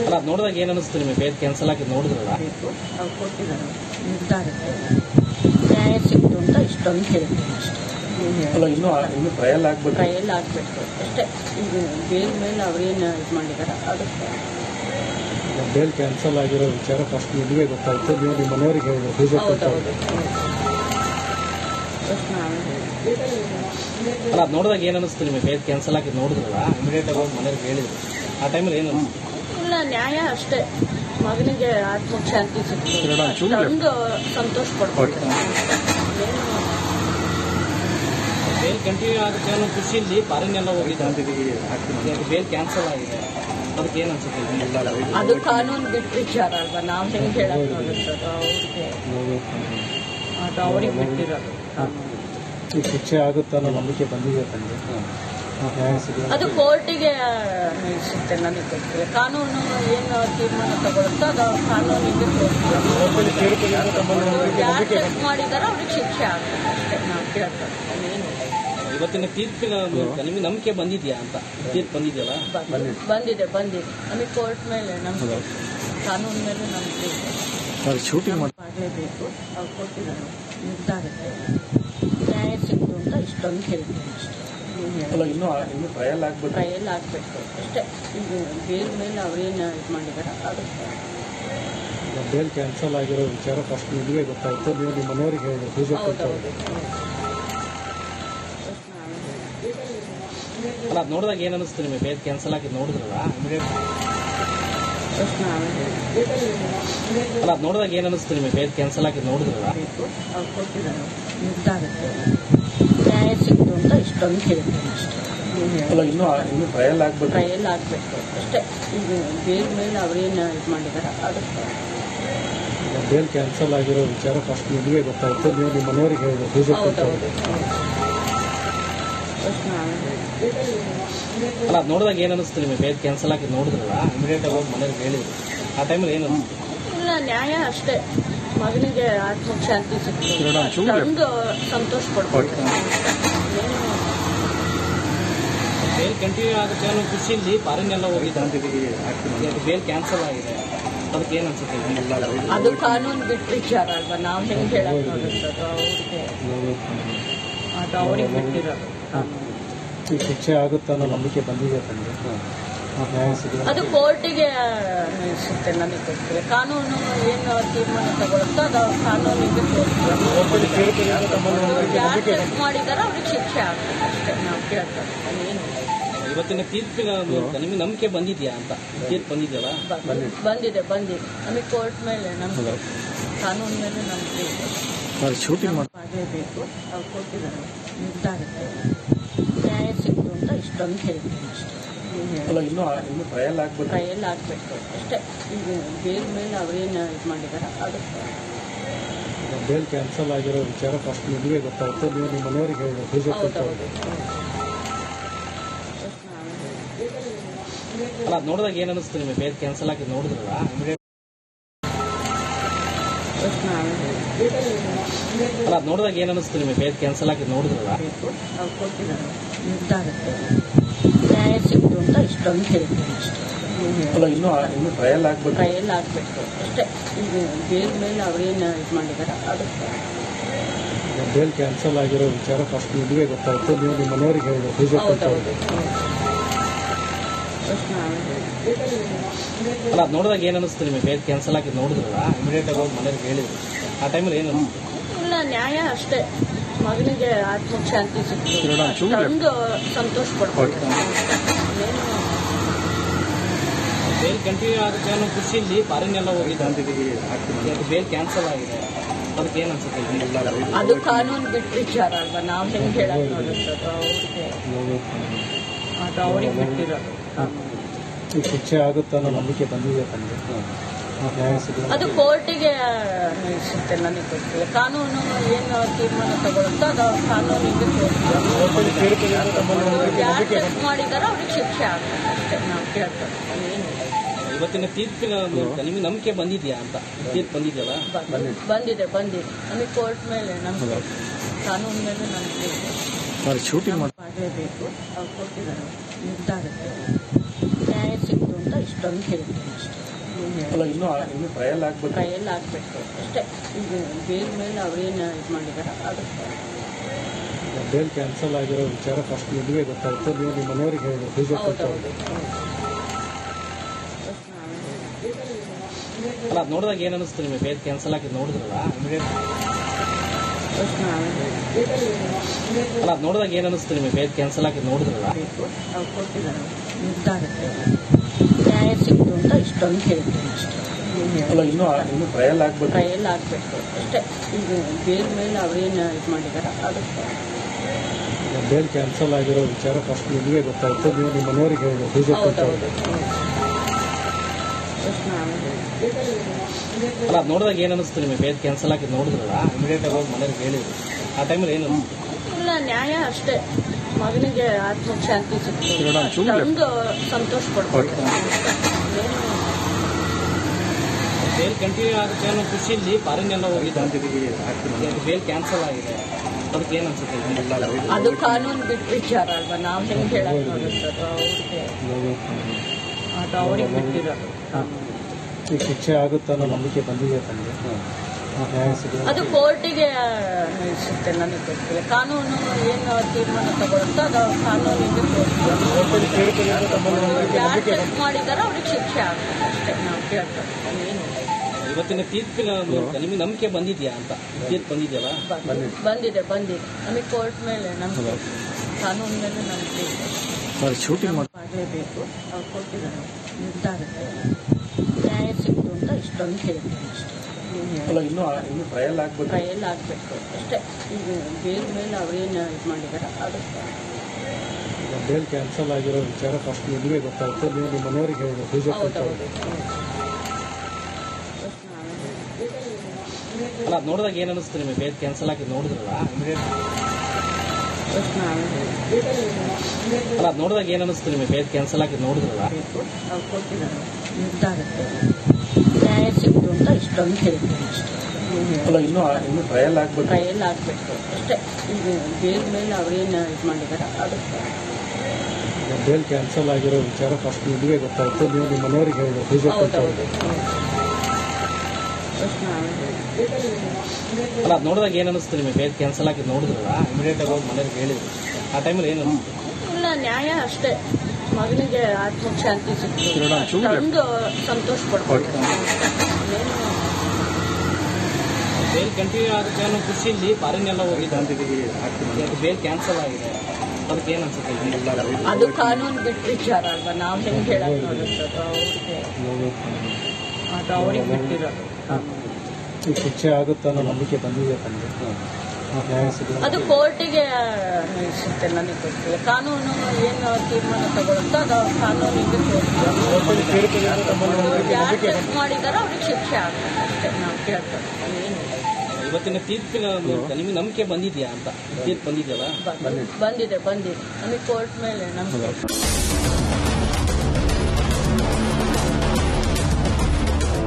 ಅಲ್ಲ, ಅದ್ ನೋಡಿದಾಗ ಏನ್ ಅನಿಸ್ತು ನಿಮಗೆ? ಬೇರೆ ಕ್ಯಾನ್ಸಲ್ ಆಗಿ ನೋಡಿದ್ರಲ್ಲ? ಅವ್ರು ಕೊಟ್ಟಿದ್ದಾರೆ ನಿರ್ಧಾರಕ್ಕೆ ನ್ಯಾಯ ಸಿಕ್ತು ಅಂತ ಇಷ್ಟೊಂದು ಹೇಳ್ತೀನಿ ಅಲ್ಲ, ಇನ್ನು ಇನ್ನು ಟ್ರಯಲ್ ಆಗ್ಬೇಕು. ಟ್ರಯಲ್ ಆಗಬೇಕು ಅಷ್ಟೇ ಈಗ ಬೇಲ್ ಮೇಲೆ ಅವ್ರೇನು ಇದು ಮಾಡಿದ್ದಾರೆ ಅದಕ್ಕೆ ಬೇಲ್ ಕ್ಯಾನ್ಸಲ್ ಆಗಿರೋ ವಿಚಾರ ಫಸ್ಟ್ ನಿಮಗೆ ಗೊತ್ತಾಯ್ತು ನೀವು ನಿಮ್ಮ ಮನೆಯವರಿಗೆ ಹೇಳಿದ್ರು ಬಿಜೆಪಿ ಅಲ್ಲ ಅದು ನೋಡಿದಾಗ ಏನ್ ಅನಿಸ್ತು ನಿಮಗೆ? ಫೇಸ್ ಕ್ಯಾನ್ಸಲ್ ಆಗಿ ನೋಡಿದ್ರಲ್ಲ ಇಮಿಡಿಯೇಟ್ ಆಗಿ ಹೋಗಿ ಮನೆಗೆ ಹೇಳಿದ್ರು ಆ ಟೈಮಲ್ಲಿ ಏನು ಇಲ್ಲ ನ್ಯಾಯ ಅಷ್ಟೇ. ಮಗನಿಗೆ ಆತ್ಮ ಶಾಂತಿ ಸಿಕ್ತು ಕಿರಣ, ಚೂರು ಅಷ್ಟೊಂದು ಸಂತೋಷ ಪಡ್ಕೊಳ್ತಾರೆ ಬೇಲ್ ಕಂಟಿನ್ಯೂ ಆಗುತ್ತೆ ಅನ್ನೋ ಖುಷಿಯಲ್ಲಿ ಎಲ್ಲ ಹೋಗಿದ್ದಾರೆ ಬೇಲ್ ಕ್ಯಾನ್ಸಲ್ ಆಗಿದೆ. ಅದಕ್ಕೆ ಏನು ಅನ್ಸುತ್ತೆ? ಅದು ಕಾನೂನು ಬಿಟ್ಟು ವಿಚಾರ ಅಲ್ವಾ? ನಾವು ಹೆಂಗೆ ಹೇಳಕ್ ಅದು ಅವ್ರಿಗೆ ಬಿಟ್ಟಿರೋದು ಶಿಕ್ಷೆ ಆಗುತ್ತಾ ಅನ್ನೋ ನಂಬಿಕೆ ಬಂದಿದೆ ತಂದೆ. ಅದು ಕೋರ್ಟಿಗೆ ನಿಲ್ಲಿಸುತ್ತೆ ನನಗೆ ಗೊತ್ತಿಲ್ಲ ಕಾನೂನು ಏನು ತೀರ್ಮಾನ ತಗೊಳುತ್ತೋ ಅದು ಅವ್ರ ಕಾನೂನಿಗೆ ಯಾರು ಚೆಕ್ ಮಾಡಿದಾರೋ ಅವ್ರಿಗೆ ಶಿಕ್ಷೆ ಆಗುತ್ತೆ. ಅಷ್ಟೇ ನಾವು ಇವತ್ತಿನ ತೀರ್ಪಿನ ನಿಮಗೆ ನಂಬಿಕೆ ಬಂದಿದ್ಯಾ ಅಂತ? ತೀರ್ಪು ಬಂದಿದೆಯಲ್ಲ? ಬಂದಿದೆ. ಬಂದಿದೆ. ಬಂದಿದೆ ನಮಗೆ ಕೋರ್ಟ್ ಮೇಲೆ ನಮ್ಗೆ ಕಾನೂನು ಮೇಲೆ ನಂಬಿಕೆ ಶೂಟಿಂಗ್ ಮಾಡಲೇಬೇಕು ಆಗಲೇಬೇಕು. ಅವ್ರು ಕೊಟ್ಟಿದ್ದಾರೆ. ನಿರ್ಧಾರಕ್ಕೆ ನ್ಯಾಯ ಸಿಕ್ತು ಅಂತ ಇಷ್ಟೊಂದು ಹೇಳ್ತೀನಿ ಅಷ್ಟೇ. ಇನ್ನು ಇನ್ನು ಟ್ರಯಲ್ ಆಗ್ಬೇಕು. ಟ್ರಯಲ್ ಆಗಬೇಕು. ಅಷ್ಟೇ. ಈಗ ಬೇಲ್ ಮೇಲೆ ಅವರೇನು ಇದು ಮಾಡಿದ್ದಾರೆ ಅದು. ಬೇಲ್ ಕ್ಯಾನ್ಸಲ್ ಆಗಿರೋ ವಿಚಾರ ಫಸ್ಟ್ ನಿಮಗೆ ಗೊತ್ತಾಯಿತು. ನೀವು ನಿಮ್ಮ ಮನೆಯವರಿಗೆ ಹೇಳಿದ್ರು ಬಿಜೆಪಿ ಹೌದೌದು ಅಲ್ಲ ಅದು ನೋಡಿದಾಗ ಏನು ಅನಿಸ್ತು ನಿಮಗೆ? ಬೇಲ್ ಕ್ಯಾನ್ಸಲ್ ಆಗಿ ನೋಡಿದ್ರಲ್ಲ? ಇಮಿಡಿಯೇಟ್ ಅಲ್ಲ ಅದ್ ನೋಡಿದಾಗ ಏನ್ ಅನಿಸ್ತು ನಿಮಗೆ? ಬೇರೆ ಕ್ಯಾನ್ಸಲ್ ಆಗಿ ನೋಡಿದ್ರಲ್ಲ? ಬೇಕು ಅವ್ರು ಕೊಟ್ಟಿದ್ದಾರೆ ನಿರ್ಧಾರಕ್ಕೆ ನ್ಯಾಯ ಸಿಕ್ತು ಅಂತ ಇಷ್ಟೊಂದು ಹೇಳ್ತೀನಿ ಅಷ್ಟೇ ಅಲ್ಲ ಇನ್ನು ಇನ್ನು ಟ್ರಯಲ್ ಆಗ್ಬೇಕು. ಟ್ರಯಲ್ ಆಗಬೇಕು. ಅಷ್ಟೇ. ಈಗ ಮೇಲೆ ಅವ್ರೇನು ಇದು ಮಾಡಿದ್ದಾರೆ ಅದಕ್ಕೆ ಬೇಲ್ ಕ್ಯಾನ್ಸಲ್ ಆಗಿರೋ ವಿಚಾರ ಫಸ್ಟ್ ನಿಮಗೆ ಗೊತ್ತಾಯಿತು ನೀವು ನಿಮ್ಮ ಮನೆಯವರಿಗೆ ಹೇಳಿದ್ರು ಬಿಜೆಪಿ ಅಂತ ಅಲ್ಲ ಅದ್ ನೋಡಿದಾಗ ಏನ್ ಅನಿಸ್ತು ನಿಮಗೆ? ಬೇಗ ಕ್ಯಾನ್ಸಲ್ ಹಾಕಿ ನೋಡಿದ್ರಲ್ಲ ಇಮಿಡಿಯೇಟ್ ಆಗಿ ಹೋಗಿ ಮನೆಗೆ ಹೇಳಿದ್ರು. ಆ ಟೈಮಲ್ಲಿ ಏನು ಅನಿಸ್ತು? ಇಲ್ಲ ನ್ಯಾಯ ಅಷ್ಟೇ. ಮಗನಿಗೆ ಆತ್ಮಕ್ಕೆ ಶಾಂತಿ ಸಿಕ್ತು. ಅಷ್ಟೊಂದು ಸಂತೋಷ ಪಡ್ಬೋದು. ಬೇರೆ ಕಂಟಿನ್ಯೂ ಆಗುತ್ತೆ ಅನ್ನೋ ಖುಷಿಯಲ್ಲಿ ಫಾರಿನೆಲ್ಲ ಹೋಗಿದ್ದಾರೆ. ಈಗ ಬೇರೆ ಕ್ಯಾನ್ಸಲ್ ಆಗಿದೆ. ಅದಕ್ಕೆ ಏನು ಅನ್ಸುತ್ತೆ? ಅದು ಕಾನೂನು ಬಿಟ್ಟು ವಿಚಾರ ಅಲ್ವಾ? ನಾವು ಹೆಂಗೆ ಹೇಳಕ್ ಅವ್ರಿಗೆ. ಅದು ಅವ್ರಿಗೆ ಬಿಟ್ಟಿರೋದು. ಈ ಶಿಕ್ಷೆ ಆಗುತ್ತಾ ಅನ್ನೋ ನಂಬಿಕೆ ಬಂದಿದೆ ತಂದೆ ನ್ಯಾಯ ಅದು ಕೋರ್ಟಿಗೆ ನಿಲ್ಲಿಸುತ್ತೆ ನನಗೆ ಗೊತ್ತಿಲ್ಲ ಕಾನೂನು ಏನು ತೀರ್ಮಾನ ತಗೊಳುತ್ತೋ ಅದು ಅವ್ರ ಕಾನೂನಿಗೆ ಯಾರು ಮಾಡಿದಾರೋ ಅವ್ರಿಗೆ ಶಿಕ್ಷೆ ಆಗ್ತದೆ ಅಷ್ಟೇ ನಾವು ಏನು ಇವತ್ತಿನ ತೀರ್ಪಿನ ನಿಮಗೆ ನಂಬಿಕೆ ಬಂದಿದ್ಯಾ ಅಂತ? ತೀರ್ಪು ಬಂದಿದೆಯಲ್ಲ? ಬಂದಿದೆ ಬಂದಿದೆ ಬಂದಿದೆ. ನಮಗೆ ಕೋರ್ಟ್ ಮೇಲೆ ನಮ್ಗೆ ಕಾನೂನು ಮೇಲೆ ನಂಬಿಕೆ ಇದೆ. ಶೂಟಿಂಗ್ ಆಗಲೇಬೇಕು ಅವ್ರು ಕೊಟ್ಟಿದ್ದಾರೆ. ನಿರ್ಧಾರಕ್ಕೆ. ನ್ಯಾಯ ಸಿಕ್ತು ಅಂತ ಇಷ್ಟೊಂದು ಹೇಳ್ತೀನಿ ಅಷ್ಟೇ. ಅಲ್ಲ ಇನ್ನು ಇನ್ನು ಟ್ರಯಲ್ ಆಗ್ಬೇಕು. ಟ್ರಯಲ್ ಆಗಬೇಕು. ಅಷ್ಟೇ. ಈಗ ಬೇಲ್ ಮೇಲೆ ಅವ್ರೇನು ಇದು ಮಾಡಿದ್ದಾರೆ ಅದಕ್ಕೆ ಬೇಲ್ ಕ್ಯಾನ್ಸಲ್ ಆಗಿರೋ ವಿಚಾರ ಫಸ್ಟ್ ನಿಮಗೆ ಗೊತ್ತಾಗುತ್ತೆ. ನೀವು ನಿಮ್ಮ ಮನೆಯವರಿಗೆ ಹೇಳಿದ್ರು ಬಿಜೆಪಿ ಅಲ್ಲ ನೋಡಿದಾಗ ಏನ್ ಅನಿಸ್ತು ನಿಮಗೆ? ಬೇರೆ ಕ್ಯಾನ್ಸಲ್ ಆಗಿ ನೋಡಿದ್ರಲ್ಲ? ಅಲ್ಲ ಅದು ನೋಡಿದಾಗ ಏನ್ ಅನಿಸ್ತು ನಿಮಗೆ? ಬೇರೆ ಕ್ಯಾನ್ಸಲ್ ಆಗಿ ನೋಡಿದ್ರಲ್ಲ? ಅವ್ರು ಕೊಟ್ಟಿದ್ದಾರೆ ನಿರ್ಧಾರಕ್ಕೆ ನ್ಯಾಯ ಸಿಕ್ತು ಅಂತ ಇಷ್ಟೊಂದು ಅಷ್ಟೇ ಅಲ್ಲ ಇನ್ನು ಇನ್ನು ಟ್ರಯಲ್ ಆಗ್ಬೇಕು. ಟ್ರಯಲ್ ಆಗಬೇಕು ಅಷ್ಟೇ ಬೇಲ್ ಮೇಲೆ ಅವ್ರೇನು ಇದು ಮಾಡಿದ್ದಾರೆ ಅದಕ್ಕೆ ಬೇಲ್ ಕ್ಯಾನ್ಸಲ್ ಆಗಿರೋ ವಿಚಾರ ಫಸ್ಟ್ ನಿಮಗೆ ಗೊತ್ತಾಯಿತು ನೀವು ನಿಮ್ಮ ಮನೆಯವರಿಗೆ ಹೇಳಿದ್ರು ಬಿಜೆಪಿ ಅಲ್ಲ ಅದ್ ನೋಡಿದಾಗ ಏನ್ ಅನಿಸ್ತು ನಿಮಗೆ? ಬೇರೆ ಕ್ಯಾನ್ಸಲ್ ಆಗಿ ನೋಡಿದ್ರಲ್ಲ ಇಮಿಡಿಯೇಟ್ ಆಗಿ ಹೋಗಿ ಮನೇಲಿ ಹೇಳಿದ್ರು. ಆ ಟೈಮಲ್ಲಿ ಏನು ಅನಿಸ್ತು? ಇಲ್ಲ ನ್ಯಾಯ ಅಷ್ಟೇ. ಮಗನಿಗೆ ಆತ್ಮಕ್ಕೆ ಶಾಂತಿ ಸಿಕ್ತು ಸಂತೋಷ ಪಡ್ಬೋದು ಬೇಲ್ ಕಂಟಿನ್ಯೂ ಆಗುತ್ತೆ ಅನ್ನೋ ಖುಷಿಯಲ್ಲಿ ಫಾರಿನೆಲ್ಲ ಹೋಗಿದ್ದಾರೆ. ಈಗ ಬೇರೆ ಕ್ಯಾನ್ಸಲ್ ಆಗಿದೆ. ಅದಕ್ಕೆ ಏನು ಅನ್ಸುತ್ತೆ? ಅದು ಕಾನೂನು ಬಿಟ್ಟು ವಿಚಾರ ಅಲ್ವಾ? ನಾವು ಹೆಂಗೆ ಅವ್ರಿಗೆ. ಅದು ಅವ್ರಿಗೆ ಬಿಟ್ಟಿರೋದು. ಶಿಕ್ಷೆ ಆಗುತ್ತಾ ಅನ್ನೋ ನಂಬಿಕೆ ಬಂದಿದೆ ತಂದೆ ಅದು ಕೋರ್ಟಿಗೆ ನಿಲ್ಲಿಸುತ್ತೆ ನನಗೆ ಗೊತ್ತಿಲ್ಲ. ಕಾನೂನು ಏನು ತೀರ್ಮಾನ ತಗೊಳುತ್ತೋ ಅದು ಕಾನೂನಿಗೆ ಮಾಡಿದಾರ ಚೆಕ್ ಮಾಡಿದಾರೋ ಅವ್ರಿಗೆ ಶಿಕ್ಷೆ ಆಗುತ್ತೆ. ಅಷ್ಟೇ ನಾವು ಕೇಳ್ತಾರೆ ಏನು ಇವತ್ತಿನ ತೀರ್ಪಿನ ನಿಮಗೆ ನಂಬಿಕೆ ಬಂದಿದ್ಯಾ ಅಂತ? ತೀರ್ಪು ಬಂದಿದೆಯಲ್ಲ? ಬಂದಿದೆ. ಬಂದಿದೆ ಬಂದಿದೆ. ನಮಗೆ ಕೋರ್ಟ್ ಮೇಲೆ ನಂಬಿಕೆ. ಕಾನೂನು ಮೇಲೆ ನಂಬಿಕೆ ಶೂಟಿಂಗ್ ಆಗಲೇಬೇಕು ಅವ್ರು ಕೊಟ್ಟಿದ್ದಾರೆ ನಿರ್ಧಾರಕ್ಕೆ ಇಷ್ಟೊಂದು ಹೇಳ್ತೀನಿ ಅಷ್ಟೇ. ಅಲ್ಲ ಇನ್ನೂ ಇನ್ನೂ ಟ್ರಯಲ್ ಆಗ್ಬೇಕು. ಟ್ರಯಲ್ ಆಗಬೇಕು. ಅಷ್ಟೇ. ಈಗ ಬೇಲ್ ಮೇಲೆ ಅವ್ರೇನು ಇದು ಮಾಡಿದಾರೆ ಅದಕ್ಕೆ ಬೇಲ್ ಕ್ಯಾನ್ಸಲ್ ಆಗಿರೋ ವಿಚಾರ ಫಸ್ಟ್ ನಿಮಗೆ ಗೊತ್ತಾಗುತ್ತೆ. ನೀವು ನಿಮ್ಮ ಮನೆಯವರಿಗೆ ಹೇಳಬೇಕು ಬಿಜೆಪಿ ಅಲ್ಲ ಅದ್ ನೋಡಿದಾಗ ಏನು ಅನಿಸ್ತು ನಿಮಗೆ? ಬೇಲ್ ಕ್ಯಾನ್ಸಲ್ ಆಗಿ ನೋಡಿದ್ರಲ್ಲ? ಇಮಿಡಿಯೇಟ್ ಅಲ್ಲ ಅದ್ ನೋಡಿದಾಗ ಏನ್ ಅನಿಸ್ತು ನಿಮಗೆ? ಬೇರೆ ಕ್ಯಾನ್ಸಲ್ ಆಗಿ ನೋಡಿದ್ರಲ್ಲ? ಅವ್ರು ಕೊಟ್ಟಿದ್ದಾರೆ ನಿರ್ಧಾರಕ್ಕೆ ನ್ಯಾಯ ಸಿಕ್ತು ಅಂತ ಇಷ್ಟೊಂದು ಹೇಳ್ತೀನಿ ಅಷ್ಟೇ ಅಲ್ಲ ಇನ್ನೂ ಇನ್ನೂ ಟ್ರಯಲ್ ಆಗ್ಬೇಕು. ಟ್ರಯಲ್ ಆಗಬೇಕು ಅಷ್ಟೇ ಈಗ ಬೇಲ್ ಮೇಲೆ ಅವ್ರೇನು ಇದು ಮಾಡಿದ್ದಾರೆ ಅದಕ್ಕೆ ಬೇಲ್ ಕ್ಯಾನ್ಸಲ್ ಆಗಿರೋ ವಿಚಾರ ಫಸ್ಟ್ ನಿಮಗೆ ಗೊತ್ತಾಗುತ್ತೆ. ನೀವು ನಿಮ್ಮ ಮನೆಯವರಿಗೆ ಹೇಳಿ ಬಿಜೆಪಿ ಅಲ್ಲ ಅದ್ ನೋಡಿದಾಗ ಏನ್ ಅನಿಸ್ತು ನಿಮಗೆ? ಬೇಲ್ ಕ್ಯಾನ್ಸಲ್ ಹಾಕಿ ನೋಡಿದ್ರಲ್ಲ ಇಮಿಡಿಯೇಟ್ ಆಗಿ ಹೋಗಿ ಮನೆಯವ್ರಿಗೆ ಹೇಳಿದ್ರು. ಆ ಟೈಮಲ್ಲಿ ಏನು ಅನಿಸ್ತು? ಇಲ್ಲ ನ್ಯಾಯ ಅಷ್ಟೇ. ಮಗನಿಗೆ ಆತ್ಮಶಾಂತಿ ಸಿಗ್ತದೆ ಅಷ್ಟೊಂದು ಸಂತೋಷ ಪಡ್ಬೋದು ಬೇಲ್ ಕಂಟಿನ್ಯೂ ಆಗುತ್ತೆ ಅನ್ನೋ ಖುಷಿಯಲ್ಲಿ ಫಾರಿನ್ ಎಲ್ಲ ಹೋಗಿದ್ದಾರೆ ಬೇಲ್ ಕ್ಯಾನ್ಸಲ್ ಆಗಿದೆ. ಅದಕ್ಕೆ ಏನ್ ಅನ್ಸುತ್ತೆ? ಅದು ಕಾನೂನು ಬಿಟ್ಟು ವಿಚಾರ ಅಲ್ವಾ? ನಾವು ಹೆಂಗೆ ಹೇಳಕ್ ಅವ್ರಿಗೆ? ಅದು ಅವ್ರಿಗೆ ಬಿಟ್ಟಿರೋದು ಶಿಕ್ಷೆ ಆಗುತ್ತೆ ಅನ್ನೋ ನಂಬಿಕೆ ಬಂದಿದೆ ತಂದೆ. ನ್ಯಾಯ ಸಿಗುತ್ತೆ ಅದು ಕೋರ್ಟಿಗೆ ನನಗೆ ಗೊತ್ತಿಲ್ಲ. ಕಾನೂನು ಏನು ತೀರ್ಮಾನ ತಗೊಳುತ್ತೋ ಅದು ಕಾನೂನಿಗೆ ಕಾನೂನು ಯಾರು ಮಾಡಿದಾರೋ ಅವ್ರಿಗೆ ಶಿಕ್ಷೆ ಆಗುತ್ತೆ ಅಷ್ಟೇ. ನಾವು ಕೇಳ್ತೇವೆ. ಏನು ಇವತ್ತಿನ ತೀರ್ಪಿನ ನಿಮ್ಗೆ ನಿಮಗೆ ನಂಬಿಕೆ ಬಂದಿದ್ಯಾ ಅಂತ? ತೀರ್ಪು ಬಂದಿದೆಯಲ್ಲ? ಬಂದಿದೆ. ಬಂದಿದೆ ನಮಗೆ ಕೋರ್ಟ್ ಮೇಲೆ ನಮಗೆ ಕಾನೂನು ಮೇಲೆ ನಂಬಿಕೆ ಇದೆ ಶೂಟಿಂಗ್ ಆಗಲೇಬೇಕು ಅವ್ರು ಕೊಟ್ಟಿದ್ದಾರೆ ನಿರ್ಧಾರಕ್ಕೆ ನ್ಯಾಯ ಸಿಕ್ತು ಅಂತ ಇಷ್ಟೊಂದು ಹೇಳ್ತೀನಿ ಅಷ್ಟೇ. ಇನ್ನೂ ಇನ್ನೂ ಟ್ರಯಲ್ ಆಗ್ಬೇಕು ಟ್ರಯಲ್ ಆಗಬೇಕು. ಅಷ್ಟೇ. ಈಗ ಬೇಲ್ ಮೇಲೆ ಅವ್ರೇನು ಇದು ಮಾಡಿದಾರೆ ಅದಕ್ಕೆ ಬೇಲ್ ಕ್ಯಾನ್ಸಲ್ ಆಗಿರೋ ವಿಚಾರ ಫಸ್ಟ್ ನಿಮಗೆ ಗೊತ್ತಾಗುತ್ತೆ. ನೀವು ನಿಮ್ಮ ಮನೆಯವರಿಗೆ ಹೇಳಬೇಕು ಬಿಜೆಪಿ ಅಲ್ಲ ನೋಡಿದಾಗ ಏನು ಅನಿಸ್ತು ನಿಮಗೆ? ಬೇಲ್ ಕ್ಯಾನ್ಸಲ್ ಆಗಿ ನೋಡಿದ್ರಲ್ಲ ಅಲ್ಲ ಅದ್ ನೋಡಿದಾಗ ಏನ್ ಅನಿಸ್ತು ನಿಮಗೆ? ಬೇರೆ ಕ್ಯಾನ್ಸಲ್ ಆಗಿ ನೋಡಿದ್ರಲ್ಲ? ಅವ್ರು ಕೊಟ್ಟಿದ್ದಾರೆ ನಿರ್ಧಾರಕ್ಕೆ ನ್ಯಾಯ ಸಿಕ್ತು ಅಂತ ಇಷ್ಟೊಂದು ಹೇಳ್ತೀನಿ ಅಷ್ಟೇ ಅಲ್ಲ ಇನ್ನೂ ಇನ್ನೂ ಟ್ರಯಲ್ ಆಗ್ಬೇಕು. ಟ್ರಯಲ್ ಆಗ್ಬೇಕು. ಅಷ್ಟೇ ಇದು ಬೇಲ್ ಮೇಲೆ ಅವ್ರೇನು ಇದು ಮಾಡಿದ್ದಾರೆ ಅದಕ್ಕೆ ಬೇಲ್ ಕ್ಯಾನ್ಸಲ್ ಆಗಿರೋ ವಿಚಾರ ಫಸ್ಟ್ ನಿಮಗೆ ಗೊತ್ತಾಗುತ್ತೆ. ನೀವು ನಿಮ್ಮ ಮನೆಯವರಿಗೆ ಹೇಳಿದ್ರು. ಬಿಜೆಪಿ ಅಲ್ಲ ಅದ್ ನೋಡಿದಾಗ ಏನ್ ಅನಿಸ್ತು ನಿಮಗೆ? ಬೇಗ ಕ್ಯಾನ್ಸಲ್ ಆಗಿ ನೋಡಿದ್ರಲ್ಲ ಇಮಿಡಿಯೇಟ್ ಆಗಿ ಹೋಗಿ ಮನೆಯವ್ರಿಗೆ ಹೇಳಿದ್ರು ಆ ಟೈಮಲ್ಲಿ ಏನು ಇಲ್ಲ ನ್ಯಾಯ ಅಷ್ಟೇ. ಮಗನಿಗೆ ಆತ್ಮಶಾಂತಿ ಸಿಕ್ತು. ಒಂದು ಸಂತೋಷ ಪಡ್ಬೋದು ಬೇಲ್ ಕಂಟಿನ್ಯೂ ಆಗುತ್ತೆ ಅನ್ನೋ ಖುಷಿಯಲ್ಲಿ ಫಾರಿನ್ ಎಲ್ಲ ಹೋಗಿದ್ದಾರೆ ಬೇಲ್ ಕ್ಯಾನ್ಸಲ್ ಆಗಿದೆ. ಅದಕ್ಕೆ ಏನ್ ಅನ್ಸುತ್ತೆ ಅದು ಕಾನೂನು ಬಿಟ್ಟು ವಿಚಾರ ಅಲ್ವಾ? ನಾವು ಹೆಂಗೆ ಹೇಳೋದು ಅದು ಅವ್ರಿಗೆ ಬಿಟ್ಟಿರೋದು. ಶಿಕ್ಷೆ ಆಗುತ್ತೆ ಅನ್ನೋ ನಂಬಿಕೆ ಬಂದಿದೆ ತಂದೆ ಅದು ಕೋರ್ಟಿಗೆ ನನಗೆ ಗೊತ್ತಿಲ್ಲ. ಕಾನೂನು ಏನು ತೀರ್ಮಾನ ತಗೊಳುತ್ತೋ ಅದು ಕಾನೂನಿಗೆ. ಯಾರು ಚೆಕ್ ಮಾಡಿದಾರೋ ಅವ್ರಿಗೆ ಶಿಕ್ಷೆ ಆಗುತ್ತೆ ಅಷ್ಟೇ. ನಾವು ಕೇಳ್ತೇವೆ. ಇವತ್ತಿನ ತೀರ್ಪಿನ ನಿಮ್ಗೆ ನಿಮಗೆ ನಂಬಿಕೆ ಬಂದಿದ್ಯಾ ಅಂತ? ತೀರ್ಪು ಬಂದಿದೆಯಲ್ಲ? ಬಂದಿದೆ ಬಂದಿದೆ. ನಮಗೆ ಕೋರ್ಟ್ ಮೇಲೆ ನಮಗೆ